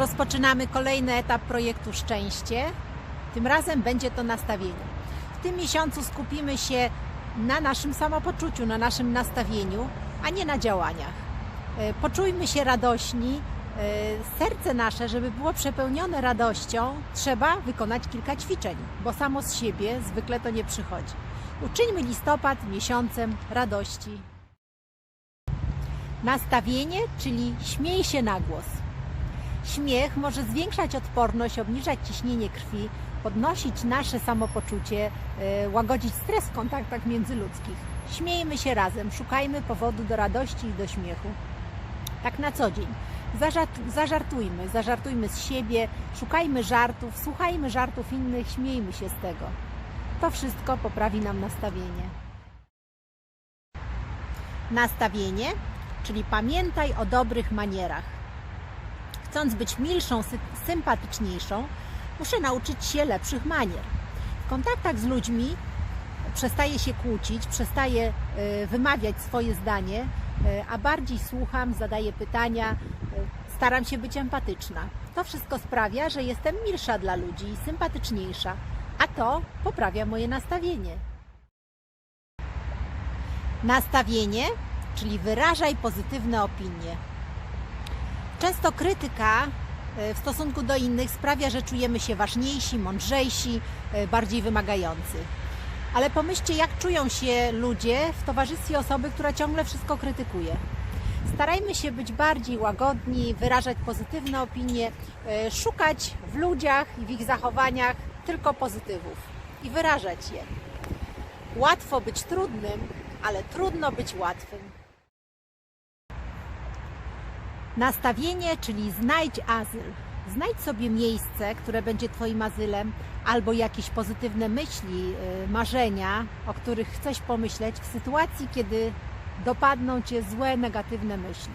Rozpoczynamy kolejny etap projektu Szczęście. Tym razem będzie to nastawienie. W tym miesiącu skupimy się na naszym samopoczuciu, na naszym nastawieniu, a nie na działaniach. E, Poczujmy się radośni. E, Serce nasze, żeby było przepełnione radością, trzeba wykonać kilka ćwiczeń, bo samo z siebie zwykle to nie przychodzi. Uczyńmy listopad miesiącem radości. Nastawienie, czyli śmiej się na głos. Śmiech może zwiększać odporność, obniżać ciśnienie krwi, podnosić nasze samopoczucie, e, łagodzić stres w kontaktach międzyludzkich. Śmiejmy się razem, szukajmy powodu do radości i do śmiechu. Tak na co dzień. Zażart, zażartujmy, zażartujmy z siebie, szukajmy żartów, słuchajmy żartów innych, śmiejmy się z tego. To wszystko poprawi nam nastawienie. Nastawienie, czyli pamiętaj o dobrych manierach. Chcąc być milszą, sy- sympatyczniejszą, muszę nauczyć się lepszych manier. W kontaktach z ludźmi przestaję się kłócić, przestaję e, wymawiać swoje zdanie, e, a bardziej słucham, zadaję pytania, e, staram się być empatyczna. To wszystko sprawia, że jestem milsza dla ludzi sympatyczniejsza, a to poprawia moje nastawienie. Nastawienie, czyli wyrażaj pozytywne opinie. Często krytyka e, w stosunku do innych sprawia, że czujemy się ważniejsi, mądrzejsi, e, bardziej wymagający. Ale pomyślcie, jak czują się ludzie w towarzystwie osoby, która ciągle wszystko krytykuje. Starajmy się być bardziej łagodni, wyrażać pozytywne opinie, e, szukać w ludziach i w ich zachowaniach tylko pozytywów i wyrażać je. Łatwo być trudnym, ale trudno być łatwym. Nastawienie, czyli znajdź azyl. Znajdź sobie miejsce, które będzie Twoim azylem, albo jakieś pozytywne myśli, y, marzenia, o których chcesz pomyśleć w sytuacji, kiedy dopadną Cię złe, negatywne myśli.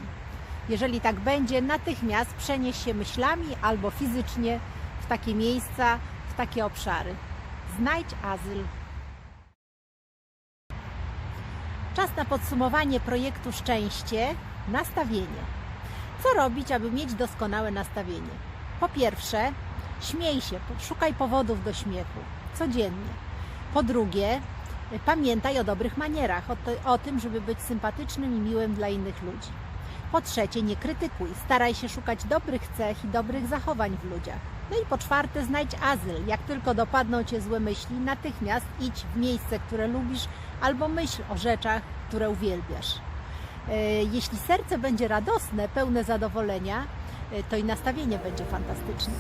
Jeżeli tak będzie, natychmiast przenieś się myślami albo fizycznie w takie miejsca, w takie obszary. Znajdź azyl. Czas na podsumowanie projektu Szczęście. Nastawienie. Co robić, aby mieć doskonałe nastawienie? Po pierwsze, śmiej się, szukaj powodów do śmiechu codziennie. Po drugie, pamiętaj o dobrych manierach, o, to, o tym, żeby być sympatycznym i miłym dla innych ludzi. Po trzecie, nie krytykuj, staraj się szukać dobrych cech i dobrych zachowań w ludziach. No i po czwarte, znajdź azyl. Jak tylko dopadną cię złe myśli, natychmiast idź w miejsce, które lubisz, albo myśl o rzeczach, które uwielbiasz. E, Jeśli serce będzie radosne, pełne zadowolenia, e, to i nastawienie będzie fantastyczne.